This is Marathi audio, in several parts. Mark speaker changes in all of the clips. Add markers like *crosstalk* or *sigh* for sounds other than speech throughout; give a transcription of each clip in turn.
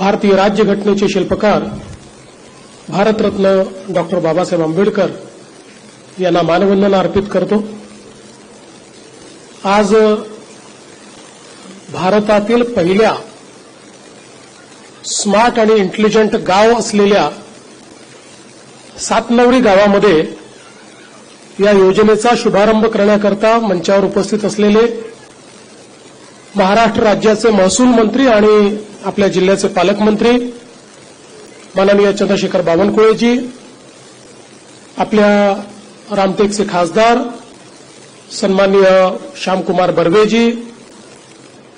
Speaker 1: भारतीय राज्यघटनेचे शिल्पकार भारतरत्न डॉक्टर बाबासाहेब आंबेडकर यांना मानवंदना अर्पित करतो. आज भारतातील पहिल्या स्मार्ट आणि इंटेलिजंट गाव असलेल्या सातनवरी गावामध्ये या योजनेचा शुभारंभ करण्याकरता मंचावर उपस्थित असलेले महाराष्ट्र राज्याचे महसूल मंत्री आणि आपल्या जिल्ह्याचे पालकमंत्री माननीय चंद्रशेखर बावनकुळेजी आपल्या रामटेकचे खासदार सन्माननीय श्यामकुमार बर्वेजी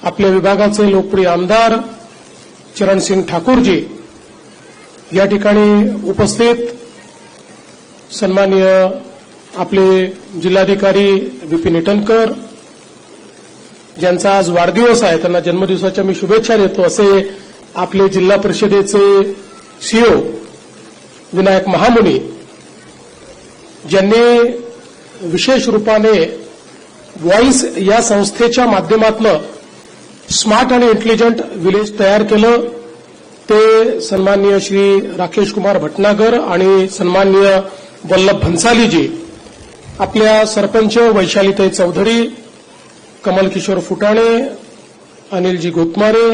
Speaker 1: आपल्या विभागाचे लोकप्रिय आमदार चरणसिंग ठाकूरजी या ठिकाणी उपस्थित सन्माननीय आपले जिल्हाधिकारी विपिन इटनकर ज्यांचा आज वाढदिवस आहे त्यांना जन्मदिवसाच्या मी शुभेच्छा देतो असे आपले जिल्हा परिषदेचे सीओ विनायक महामुनी ज्यांनी विशेष रूपाने व्हॉइस या संस्थेच्या माध्यमातून स्मार्ट आणि इंटेलिजंट विलेज तयार केलं. ते सन्माननीय श्री राकेश कुमार भटनागर आणि सन्माननीय वल्लभ भन्सालीजी आपल्या सरपंच वैशालीताई चौधरी कमल किशोर फुटाणे अनिलजी गोतमारे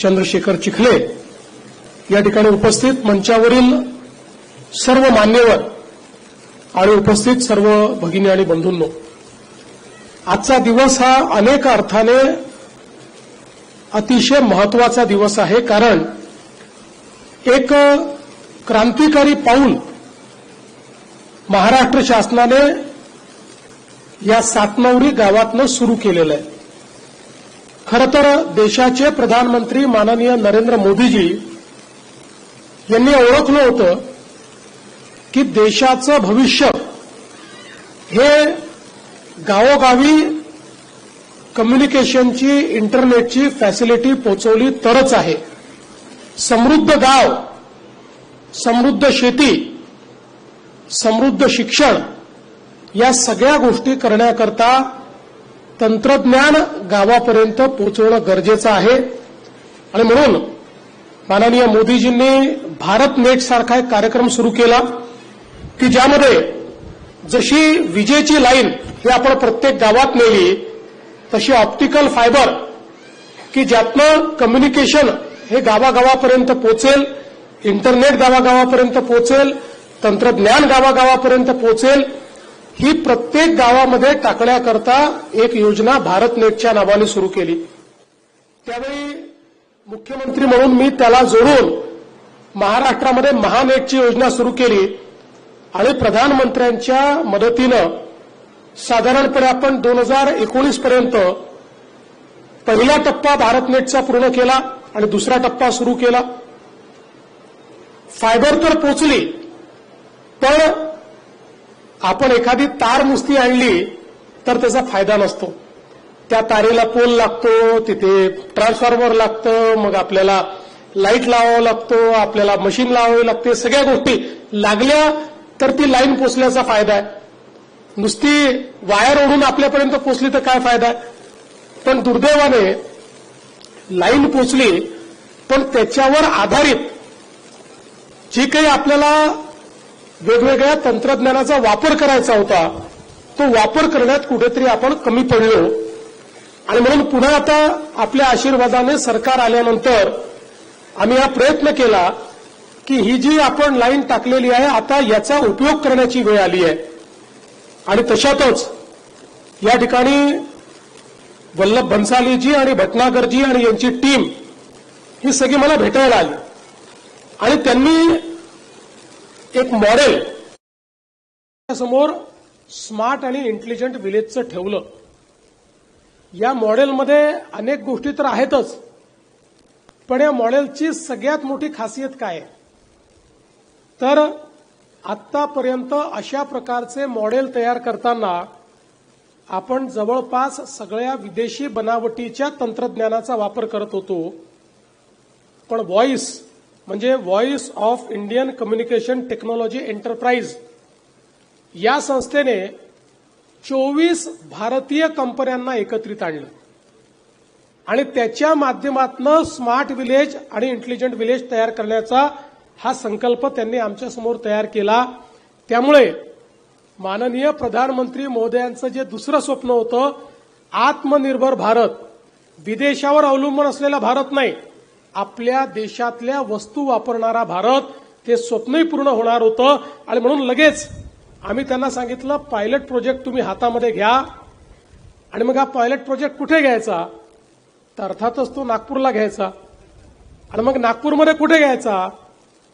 Speaker 1: चंद्रशेखर चिखले या ठिकाणी उपस्थित मंचावरील सर्व मान्यवर आणि उपस्थित सर्व भगिनी आणि बंधूंनो आजचा दिवस हा अनेक अर्थाने अतिशय महत्त्वाचा दिवस आहे कारण एक क्रांतिकारी पाऊल महाराष्ट्र शासनाने या सातनवरी गावातनं सुरू केलेलं आहे. खर तर देशाचे प्रधानमंत्री माननीय नरेंद्र मोदीजी यांनी ओळखलं होतं की देशाचं भविष्य हे गावोगावी कम्युनिकेशनची इंटरनेटची फॅसिलिटी पोचवली तरच आहे. समृद्ध गाव समृद्ध शेती समृद्ध शिक्षण या सगळ्या गोष्टी करण्याकरता तंत्रज्ञान गावापर्यंत पोहोचवणं गरजेचं आहे. आणि म्हणून माननीय मोदीजींनी भारत नेट सारखा एक कार्यक्रम सुरू केला की ज्यामध्ये जशी विजेची लाईन ही आपण प्रत्येक गावात नेली तशी ऑप्टिकल फायबर की ज्यातनं कम्युनिकेशन हे गावागावापर्यंत पोचेल इंटरनेट गावागावापर्यंत पोचेल तंत्रज्ञान गावागावापर्यंत पोचेल ही प्रत्येक गावामध्ये टाकण्याकरता एक योजना भारत नेटच्या नावाने सुरू केली. त्यावेळी मुख्यमंत्री म्हणून मी त्याला जोडून महाराष्ट्रामध्ये महानेटची योजना सुरू केली आणि प्रधानमंत्र्यांच्या मदतीनं साधारणपणे आपण दोन हजार एकोणीस पर्यंत पहिला टप्पा भारतनेटचा पूर्ण केला आणि दुसरा टप्पा सुरू केला. फायबर तर पोचली पण आपण एखादी तार नुसती आणली तर त्याचा फायदा नसतो. त्या तारेला पोल लागतो तिथे ट्रान्सफॉर्मर लागतं मग आपल्याला लाइट लावावं लागतो आपल्याला मशीन लावावी लागते सगळ्या गोष्टी लागल्या तर ती लाईन पोचण्याचा फायदा आहे. नुसती वायर ओढून आपल्यापर्यंत पोचली तर काय फायदा आहे? पण दुर्दैवाने लाईन पोचली पण त्याच्यावर आधारित जी काही आपल्याला वेगवेगळ्या तंत्रज्ञानाचा वापर करायचा होता तो वापर करण्यात कुठेतरी आपण कमी पडलो. आणि म्हणून पुन्हा आता आपल्या आशीर्वादाने सरकार आल्यानंतर आम्ही हा प्रयत्न केला की ही जी आपण लाईन टाकलेली आहे आता याचा उपयोग करण्याची वेळ आली आहे. आणि तशातच या ठिकाणी वल्लभ भन्सालीजी आणि भटनागरजी आणि यांची टीम ही सगळी मला भेटायला आली. आणि त्यांनी एक मॉडेल समोर स्मार्ट आणि इंटेलिजंट विलेजचं ठेवलं. या मॉडेलमध्ये अनेक गोष्टी तर आहेतच. पण या मॉडेलची सगळ्यात मोठी खासियत काय आहे? तर आतापर्यंत अशा प्रकारचे मॉडेल तयार करताना आपण जवळपास सगळ्या विदेशी बनावटीच्या तंत्रज्ञानाचा वापर करत होतो. पण व्हॉइस म्हणजे voice of Indian communication technology enterprise या संस्थेने चोवीस भारतीय कंपन्यांना एकत्रित आणलं. आणि त्याच्या माध्यमातून स्मार्ट विलेज आणि इंटेलिजंट विलेज तयार करण्याचा हा संकल्प त्यांनी आमच्यासमोर तयार केला. त्यामुळे माननीय प्रधानमंत्री महोदयांचं जे दुसरं स्वप्न होतं आत्मनिर्भर भारत. विदेशावर अवलंबून असलेला भारत नाही. आपल्या देशातल्या वस्तू वापरणारा भारत ते स्वप्नही पूर्ण होणार होतं. आणि म्हणून लगेच आम्ही त्यांना सांगितलं पायलट प्रोजेक्ट तुम्ही हातामध्ये घ्या. आणि मग हा पायलट प्रोजेक्ट कुठे घ्यायचा? तर अर्थातच तो नागपूरला घ्यायचा. आणि मग नागपूरमध्ये कुठे घ्यायचा?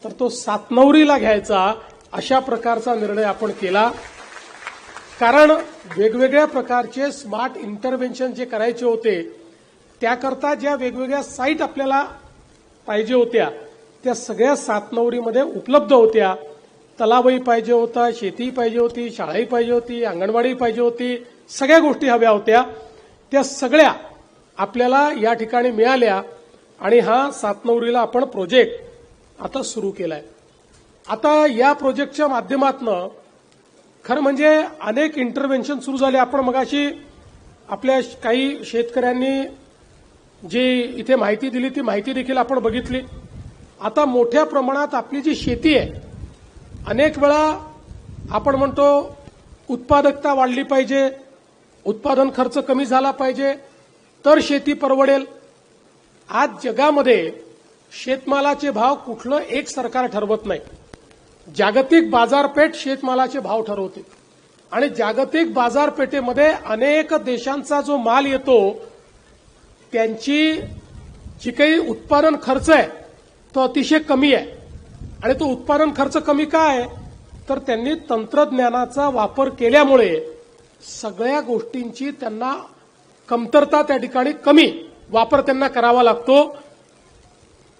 Speaker 1: तर तो सातनवरीला घ्यायचा. अशा प्रकारचा निर्णय आपण केला. कारण वेगवेगळ्या प्रकारचे स्मार्ट इंटरव्हेन्शन जे करायचे होते त्याकरता ज्या वेगवेगळ्या साईट आपल्याला पाहिजे होत्या. त्या सगळ्या सातनवरीमध्ये उपलब्ध होत्या. तलावही पाहिजे होता शेती पाहिजे होती शाळाही पाहिजे होती अंगणवाडी पाहिजे होती सगळ्या गोष्टी हव्या होत्या. त्या सगळ्या आपल्याला या ठिकाणी मिळाल्या आणि हा सातनवरीला आपण प्रोजेक्ट आता सुरू केलाय. आता या प्रोजेक्टच्या माध्यमातनं खरं म्हणजे अनेक इंटरव्हेन्शन सुरू झाले. आपण मगाशी आपल्या काही शेतकऱ्यांनी जी इथे माहिती दिली ती माहिती देखील आपण बघितली. आता मोठ्या प्रमाणात आपली जी शेती आहे अनेक वेळा आपण म्हणतो उत्पादकता वाढली पाहिजे उत्पादन खर्च कमी झाला पाहिजे तर शेती परवडेल. आज जगामध्ये शेतमालाचे भाव कुठलं एक सरकार ठरवत नाही. जागतिक बाजारपेठ शेतमालाचे भाव ठरवते. आणि जागतिक बाजारपेठेमध्ये अनेक देशांचा जो माल येतो त्यांची जी काही उत्पादन खर्च आहे तो अतिशय कमी आहे. आणि तो उत्पादन खर्च कमी का आहे? तर त्यांनी तंत्रज्ञानाचा वापर केल्यामुळे सगळ्या गोष्टींची त्यांना कमतरता त्या ठिकाणी कमी वापर त्यांना करावा लागतो.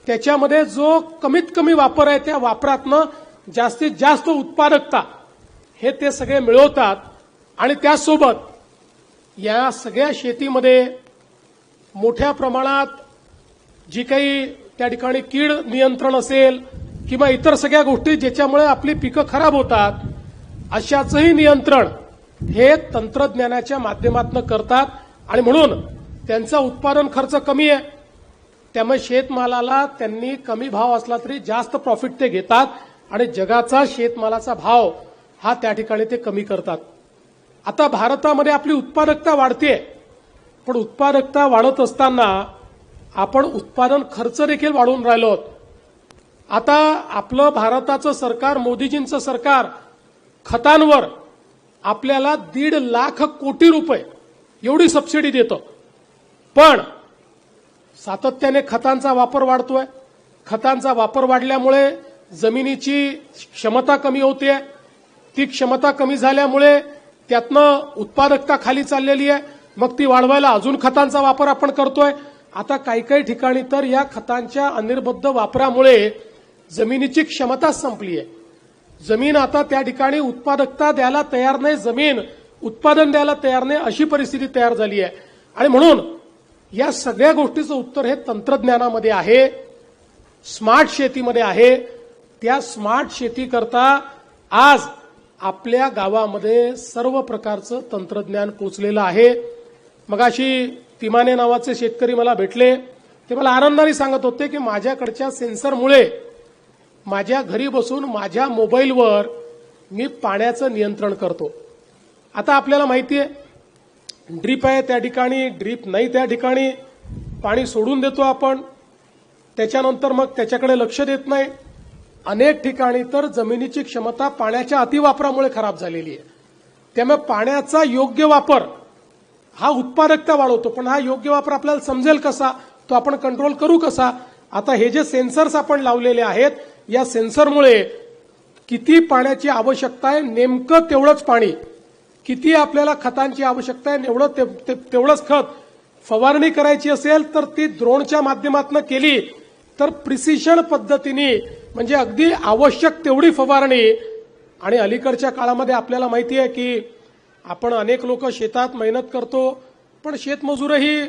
Speaker 1: त्याच्यामध्ये जो कमीत कमी वापर आहे त्या वापरातनं जास्तीत जास्त उत्पादकता हे ते सगळे मिळवतात. आणि त्यासोबत या सगळ्या शेतीमध्ये मोठ्या प्रमाणात जी काही त्या ठिकाणी कीड नियंत्रण असेल किंवा इतर सगळ्या गोष्टी ज्याच्यामुळे आपली पिकं खराब होतात अशाचंही नियंत्रण हे तंत्रज्ञानाच्या माध्यमातून करतात आणि म्हणून त्यांचा उत्पादन खर्च कमी आहे. त्यामुळे शेतमालाला त्यांनी कमी भाव असला तरी जास्त प्रॉफिट ते घेतात आणि जगाचा शेतमालाचा भाव हा त्या ठिकाणी ते कमी करतात. आता भारतामध्ये आपली उत्पादकता वाढते पण उत्पादकता वाढत असताना आपण उत्पादन खर्च देखील वाढवून राहिलो आहोत. आता आपलं भारताचं सरकार मोदीजींचं सरकार खतांवर आपल्याला दीड लाख कोटी रुपये एवढी सबसिडी देतं. पण सातत्याने खतांचा वापर वाढतोय. खतांचा वापर वाढल्यामुळे जमिनीची क्षमता कमी होते ती क्षमता कमी झाल्यामुळे त्यातनं उत्पादकता खाली चाललेली आहे मग ती वाढवायला अजून खतांचा वापर आपण करतोय. आता काही काही ठिकाणी तर या खतांच्या अनिर्बद्ध वापरामुळे जमिनीची क्षमताच संपली आहे जमीन आता त्या ठिकाणी उत्पादकता द्यायला तयार नाही जमीन उत्पादन द्यायला तयार नाही अशी परिस्थिती तयार झाली आहे आणि म्हणून या सगळ्या गोष्टीचं उत्तर हे तंत्रज्ञानामध्ये आहे स्मार्ट शेतीमध्ये आहे. त्या स्मार्ट शेती करता आज आपल्या गावामध्ये सर्व प्रकारचं तंत्रज्ञान पोचलेलं आहे. मगाशी तिमाने नावाचे शेतकरी मला भेटले. ते मला आनंदाने सांगत होते की माझ्याकडच्या सेन्सरमुळे माझ्या घरी बसून माझ्या मोबाईलवर मी पाण्याचं नियंत्रण करतो. आता आपल्याला माहिती आहे ड्रीप आहे त्या ठिकाणी ड्रीप नाही त्या ठिकाणी. पाणी सोडून देतो आपण. त्याच्यानंतर मग त्याच्याकडे लक्ष देत नाही. अनेक ठिकाणी तर जमिनीची क्षमता पाण्याच्या अतिवापरामुळे खराब झालेली आहे. त्यामुळे पाण्याचा योग्य वापर हा उत्पादकता वाढवतो पण हा योग्य वापर आपल्याला समजेल कसा? तो आपण कंट्रोल करू कसा? आता हे जे सेन्सर्स आपण लावलेले आहेत या सेन्सरमुळे किती पाण्याची आवश्यकता आहे नेमकं तेवढंच पाणी. किती आपल्याला खतांची आवश्यकता आहे एवढं ते- ते- तेवढंच खत फवारणी करायची असेल तर ती द्रोणच्या माध्यमातून केली. तर प्रिसिशन पद्धतीने म्हणजे अगदी आवश्यक तेवढी फवारणी आणि अलीकडच्या काळामध्ये आपल्याला माहिती आहे की आपण अनेक लोक शेतात मेहनत करतो पण शेतमजूरही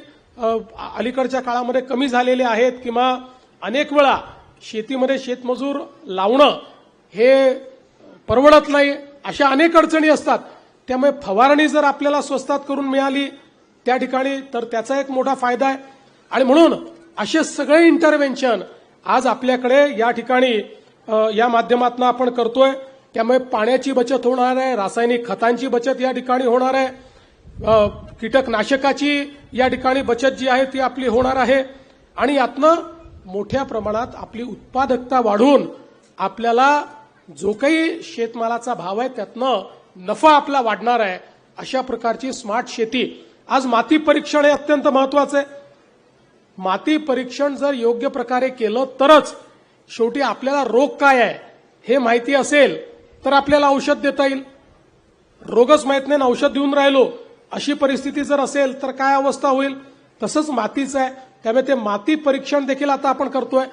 Speaker 1: अलीकडच्या काळामध्ये कमी झालेले आहेत किंवा अनेक वेळा शेतीमध्ये शेतमजूर लावणं हे परवडत नाही अशा अनेक अडचणी असतात. त्यामुळे फवारणी जर आपल्याला स्वस्तात करून मिळाली त्या ठिकाणी तर त्याचा एक मोठा फायदा आहे. आणि म्हणून असे सगळे इंटरव्हेन्शन आज आपल्याकडे या ठिकाणी या माध्यमातून आपण करतोय. त्यामुळे पाण्याची बचत होणार आहे रासायनिक खतांची बचत या ठिकाणी होणार आहे. कीटकनाशकाची या ठिकाणी बचत जी आहे ती आपली होणार आहे. आणि यातनं मोठ्या प्रमाणात आपली उत्पादकता वाढून आपल्याला जो काही शेतमालाचा भाव आहे त्यातनं नफा आपला वाढणार आहे अशा प्रकारची स्मार्ट शेती. आज माती परीक्षण हे अत्यंत महत्वाचं आहे. माती परीक्षण जर योग्य प्रकारे केलं तरच शेवटी आपल्याला रोग काय आहे हे माहिती असेल तर आपल्याला औषध देता येईल. रोगच माहीत नाही औषध देऊन राहिलो अशी परिस्थिती जर असेल तर काय अवस्था होईल? तसंच मातीचं आहे. त्यामुळे ते माती परीक्षण देखील आता आपण करतोय.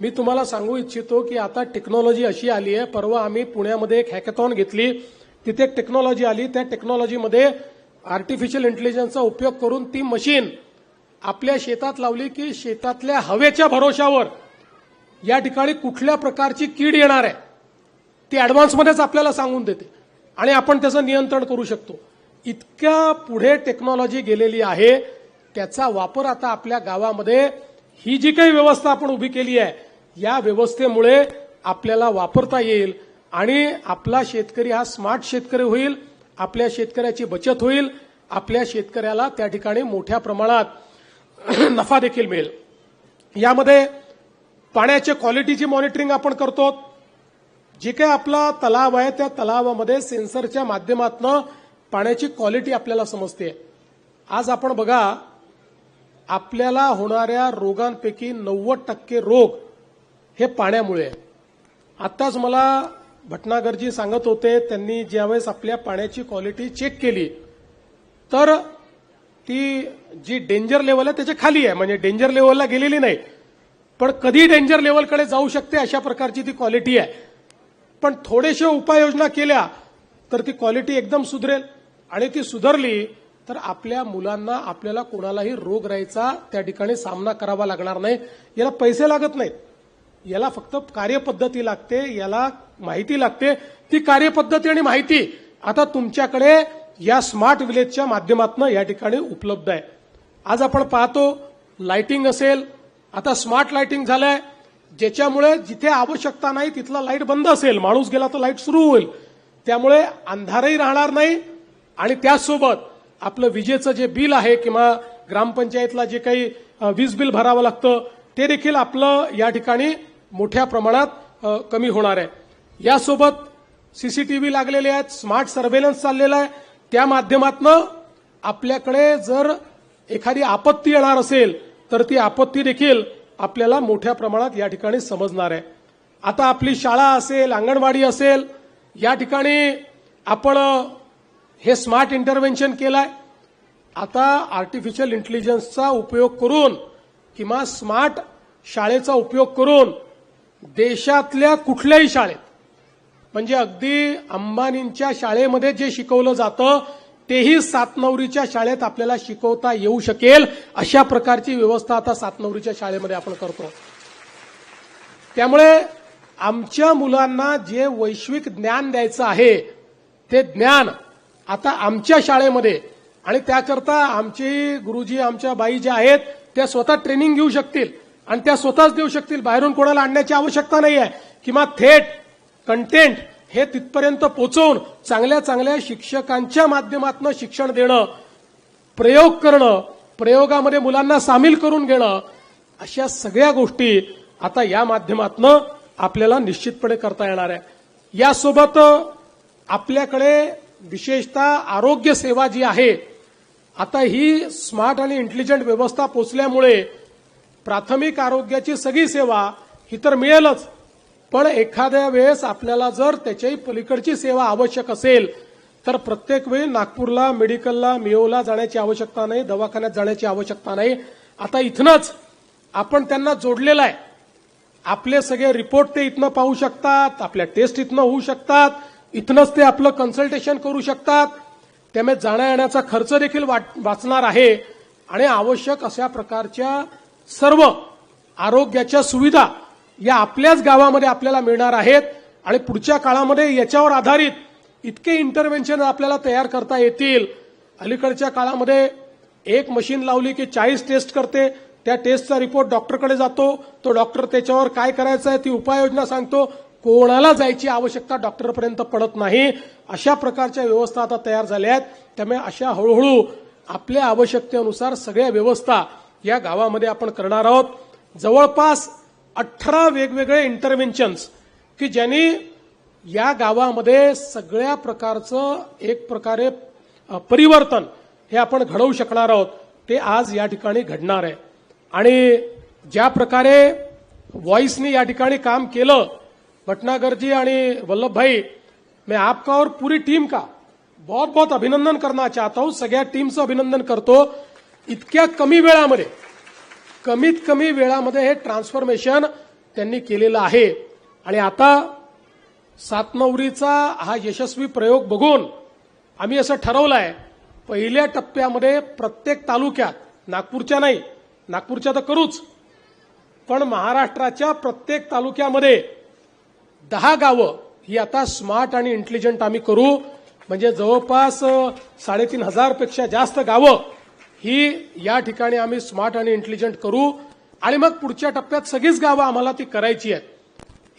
Speaker 1: मी तुम्हाला सांगू इच्छितो की आता टेक्नॉलॉजी अशी आली आहे. परवा आम्ही पुण्यामध्ये एक हॅकेथॉन घेतली. तिथे एक टेक्नॉलॉजी आली. त्या टेक्नॉलॉजीमध्ये आर्टिफिशियल इंटेलिजन्सचा उपयोग करून ती मशीन आपल्या शेतात लावली की शेतातल्या हवेच्या भरोशावर या ठिकाणी कुठल्या प्रकारची कीड येणार आहे? ती ॲडव्हान्समध्येच आपल्याला सांगून देते. आणि आपण त्याचं नियंत्रण करू शकतो. इतक्या पुढे टेक्नॉलॉजी गेलेली आहे त्याचा वापर आता आपल्या गावामध्ये ही जी काही व्यवस्था आपण उभी केली आहे या व्यवस्थेमुळे आपल्याला वापरता येईल आणि आपला शेतकरी हा स्मार्ट शेतकरी होईल आपल्या शेतकऱ्याची बचत होईल आपल्या शेतकऱ्याला त्या ठिकाणी मोठ्या प्रमाणात *clears throat* नफा देखील मिळेल. यामध्ये पाण्याच्या क्वालिटीची मॉनिटरिंग आपण करतो. जे काही आपला तलाव आहे त्या तलावामध्ये सेन्सरच्या माध्यमातून पाण्याची क्वालिटी आपल्याला समजते. आज आपण बघा आपल्याला होणाऱ्या रोगांपैकी नव्वद टक्के रोग हे पाण्यामुळे आहे. आत्ताच मला भटनागरजी सांगत होते त्यांनी ज्यावेळेस आपल्या पाण्याची क्वालिटी चेक केली तर ती जी डेंजर लेवल आहे त्याच्याखाली आहे. म्हणजे डेंजर लेवलला गेलेली नाही पण कधी डेंजर लेवलकडे जाऊ शकते अशा प्रकारची ती क्वालिटी आहे. पण थोडेशा उपाययोजना केल्या तर ती क्वालिटी एकदम सुधरेल. आणि ती सुधारली तर आपल्या मुलांना आपल्याला कोणालाही रोग राहायचा त्या ठिकाणी सामना करावा लागणार नाही. याला पैसे लागत नाहीत. याला फक्त कार्यपद्धती लागते याला माहिती लागते. ती कार्यपद्धती आणि माहिती आता तुमच्याकडे या स्मार्ट विलेजच्या माध्यमातून या ठिकाणी उपलब्ध आहे. आज आपण पाहतो लाइटिंग असेल आता स्मार्ट लाइटिंग झालंय. ज्याच्यामुळे जिथे आवश्यकता नाही तिथला लाइट बंद असेल माणूस गेला तर लाइट सुरू होईल. त्यामुळे अंधारही राहणार नाही आणि त्याचसोबत आपलं विजेचं जे बिल आहे किंवा ग्रामपंचायतला जे काही वीज बिल भरावं लागतं ते देखील आपलं या ठिकाणी मोठ्या प्रमाणात कमी होणार आहे. यासोबत सीसीटीव्ही लागलेले आहेत स्मार्ट सर्व्हेलन्स चाललेला आहे. त्या माध्यमातनं आपल्याकडे जर एखादी आपत्ती येणार असेल तर ती आपत्ती देखील आपल्याला मोठ्या प्रमाणात या ठिकाणी समजणार आहे. आता आपली शाळा असेल अंगणवाडी असेल या ठिकाणी आपण हे स्मार्ट इंटरव्हेन्शन केलंय. आता आर्टिफिशियल इंटेलिजन्सचा उपयोग करून किंवा स्मार्ट शाळेचा उपयोग करून देशातल्या कुठल्याही शाळेत म्हणजे अगदी अंबानींच्या शाळेमध्ये जे शिकवलं जातं तेही सातनवरीच्या शाळेत आपल्याला शिकवता येऊ शकेल. अशा प्रकारची व्यवस्था आता सातनवरीच्या शाळेमध्ये आपण करतो. त्यामुळे आमच्या मुलांना जे वैश्विक ज्ञान द्यायचं आहे ते ज्ञान आता आमच्या शाळेमध्ये आणि त्याकरता आमचे गुरुजी आमच्या बाई ज्या आहेत त्या स्वतः ट्रेनिंग घेऊ शकतील आणि त्या स्वतःच देऊ शकतील. बाहेरून कोणाला आणण्याची आवश्यकता नाही आहे किंवा थेट कंटेंट हे तिथपर्यंत पोचवून चांगल्या चांगल्या शिक्षकांच्या माध्यमातून शिक्षण देणं प्रयोग करणं प्रयोगामध्ये मुलांना सामील करून घेणं अशा सगळ्या गोष्टी आता या माध्यमातनं आपल्याला निश्चितपणे करता येणार आहे. यासोबत आपल्याकडे विशेषतः आरोग्य सेवा जी आहे आता ही स्मार्ट आणि इंटेलिजंट व्यवस्था पोचल्यामुळे प्राथमिक आरोग्याची सगळी सेवा ही तर मिळेलच. पण एखाद्या वेळेस आपल्याला जर त्याच्याही पलीकडची सेवा आवश्यक असेल तर प्रत्येक वेळी नागपूरला मेडिकलला मिओला जाण्याची आवश्यकता नाही दवाखान्यात जाण्याची आवश्यकता नाही. आता इथनंच आपण त्यांना जोडलेलं आहे. आपले सगळे रिपोर्ट ते इथनं पाहू शकतात आपल्या टेस्ट इथनं होऊ शकतात इथनंच ते आपलं कन्सल्टेशन करू शकतात. त्यामुळे जाण्या येण्याचा खर्च देखील वाट- वाचणार आहे. आणि आवश्यक अशा प्रकारच्या सर्व आरोग्याच्या सुविधा या आपल्याच गावामध्ये आपल्याला मिळणार आहेत आणि पुढच्या काळामध्ये याच्यावर आधारित इतके इंटरव्हेन्शन आपल्याला तयार करता येतील. अलीकडच्या काळामध्ये एक मशीन लावली की चाळीस टेस्ट करते. त्या टेस्टचा रिपोर्ट डॉक्टरकडे जातो. तो डॉक्टर त्याच्यावर काय करायचं आहे ती उपाययोजना सांगतो. कोणाला जायची आवश्यकता डॉक्टरपर्यंत पडत नाही. अशा प्रकारच्या व्यवस्था आता तयार झाल्या आहेत. त्यामुळे अशा हळूहळू आपल्या आवश्यकतेनुसार सगळ्या व्यवस्था या गावामध्ये आपण करणार आहोत. जवळपास अठरा वेगवेगळे इंटरव्हेन्शन्स की ज्यांनी या गावामध्ये सगळ्या प्रकारचं एक प्रकारे परिवर्तन हे आपण घडवू शकणार आहोत. ते आज या ठिकाणी घडणार आहे. आणि ज्या प्रकारे व्हॉइसनी या ठिकाणी काम केलं भटनागरजी आणि वल्लभ भाई मैं आपका और पूरी टीम का बहुत बहुत अभिनंदन करना चाहता हूं. सगळ्या टीमचं अभिनंदन करतो. इतक्या कमी वेळामध्ये कमीत कमी वेळामध्ये हे ट्रान्सफॉर्मेशन त्यांनी केलेलं आहे. आणि आता सातनवरीचा हा यशस्वी प्रयोग बघून आम्ही असं ठरवलं आहे पहिल्या टप्प्यामध्ये प्रत्येक तालुक्यात नागपूरच्या नाही नागपूरच्या तर करूच पण महाराष्ट्राच्या प्रत्येक तालुक्यामध्ये दहा गावं ही आता स्मार्ट आणि इंटेलिजंट आम्ही करू. म्हणजे जवळपास साडेतीन हजारपेक्षा जास्त गावं ही या ठिकाणी आम्ही स्मार्ट आणि इंटेलिजंट करू आणि मग पुढच्या टप्प्यात सगळीच गावं आम्हाला ती करायची आहेत.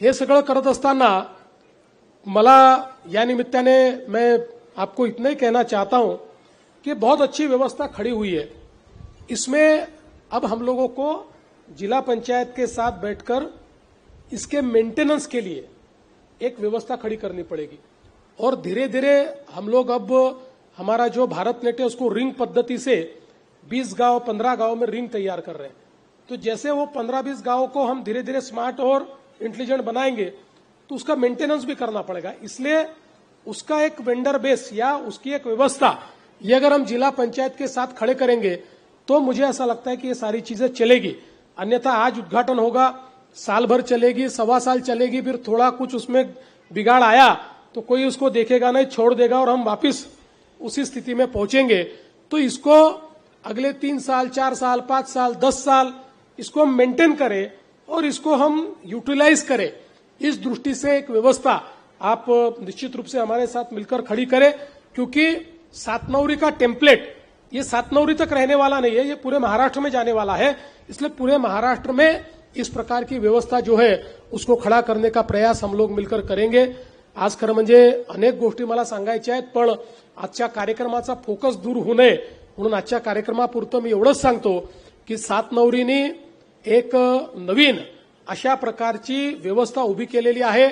Speaker 1: हे सगळं करत असताना मला या निमित्ताने मैं आपको इतना ही कहना चाहता हूँ कि बहुत अच्छी व्यवस्था खड़ी हुई है। इसमें अब हम लोगों को जिला पंचायत के साथ बैठकर इसके मेंटेनेंस के लिए एक व्यवस्था खड़ी करनी पड़ेगी। और धीरे धीरे हम लोग अब हमारा जो भारत नेट है, उसको रिंग पद्धति से 20 गाँव 15 गाँव में रिंग तैयार कर रहे हैं। तो जैसे वो 15-20 गाँवों को हम धीरे धीरे स्मार्ट और इंटेलिजेंट बनाएँगे तो उसका मेंटेनेंस भी करना पड़ेगा। इसलिए उसका एक वेंडर बेस या उसकी एक व्यवस्था, ये अगर हम जिला पंचायत के साथ खड़े करेंगे तो मुझे ऐसा लगता है कि ये सारी चीज़ें चलेगी। अन्यथा आज उद्घाटन होगा, साल भर चलेगी, सवा साल चलेगी, फिर थोड़ा कुछ उसमें बिगाड़ आया तो कोई उसको देखेगा नहीं, छोड़ देगा और हम वापिस उसी स्थिति में पहुँचेंगे। तो इसको अगले तीन साल चार साल पांच साल दस साल इसको हम मेंटेन करें और इसको हम यूटिलाइज करें। इस दृष्टि से एक व्यवस्था आप निश्चित रूप से हमारे साथ मिलकर खड़ी करें क्योंकि सातनौरी का टेम्पलेट ये सातनौरी तक रहने वाला नहीं है ये पूरे महाराष्ट्र में जाने वाला है इसलिए पूरे महाराष्ट्र में इस प्रकार की व्यवस्था जो है उसको खड़ा करने का प्रयास हम लोग मिलकर करेंगे। आज खरं म्हणजे अनेक गोष्टी मला सांगायच्या आहेत पण आजच्या कार्यक्रमाचा फोकस दूर होऊ नये. म्हणून आजच्या कार्यक्रमापुरतं मी एवढंच सांगतो की सात नवरीने एक नवीन अशा प्रकारची व्यवस्था उभी केलेली आहे.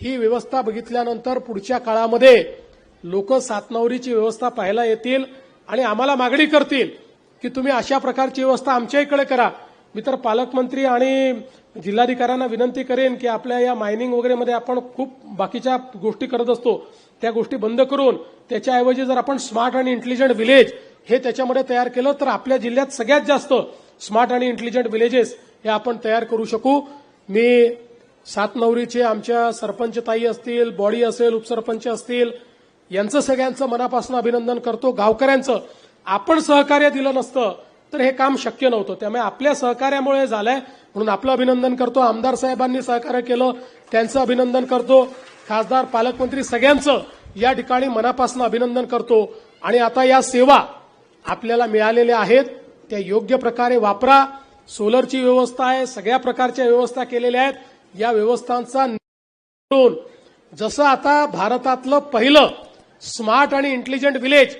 Speaker 1: ही व्यवस्था बघितल्यानंतर पुढच्या काळामध्ये लोक सातनवरीची व्यवस्था पाहायला येतील आणि आम्हाला मागणी करतील की तुम्ही अशा प्रकारची व्यवस्था आमच्या इकडे करा. मी तर पालकमंत्री आणि जिल्हाधिकाऱ्यांना विनंती करेन की आपल्या या मायनिंग वगैरेमध्ये आपण खूप बाकीच्या गोष्टी करत असतो. त्या गोष्टी बंद करून त्याच्याऐवजी जर आपण स्मार्ट आणि इंटेलिजंट विलेज हे त्याच्यामध्ये तयार केलं तर आपल्या जिल्ह्यात सगळ्यात जास्त स्मार्ट आणि इंटेलिजंट विलेजेस हे आपण तयार करू शकू. मी सातनवरीचे आमच्या सरपंच ताई असतील बॉडी असेल उपसरपंच असतील यांचं सगळ्यांचं मनापासून अभिनंदन करतो. गावकऱ्यांचं आपण सहकार्य दिलं नसतं तर हे काम शक्य नव्हतं. त्यामुळे आपल्या सहकार्यामुळे झालंय. म्हणून आपलं अभिनंदन करतो. आमदार साहेबांनी सहकार्य केलं त्यांचं अभिनंदन करतो. खासदार पालकमंत्री सगळ्यांचं या ठिकाणी मनापासून अभिनंदन करतो. आणि आता या सेवा आपल्याला मिळालेल्या आहेत त्या योग्य प्रकारे वापरा. सोलरची व्यवस्था आहे सगळ्या प्रकारच्या व्यवस्था केलेल्या आहेत. या व्यवस्थांचा जसं आता भारतातलं पहिलं स्मार्ट आणि इंटेलिजंट विलेज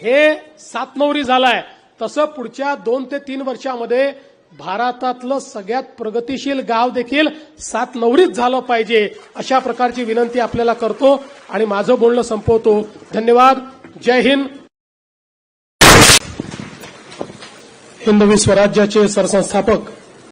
Speaker 1: हे सातनवरी झालंय तसं पुढच्या दोन ते तीन वर्षामध्ये भारतातलं सगळ्यात प्रगतिशील गाव देखील सात नवरीच झालं पाहिजे अशा प्रकारची विनंती आपल्याला करतो आणि माझं बोलणं संपवतो. धन्यवाद. जय हिंद. हिंदवी स्वराज्याचे सरसंस्थापक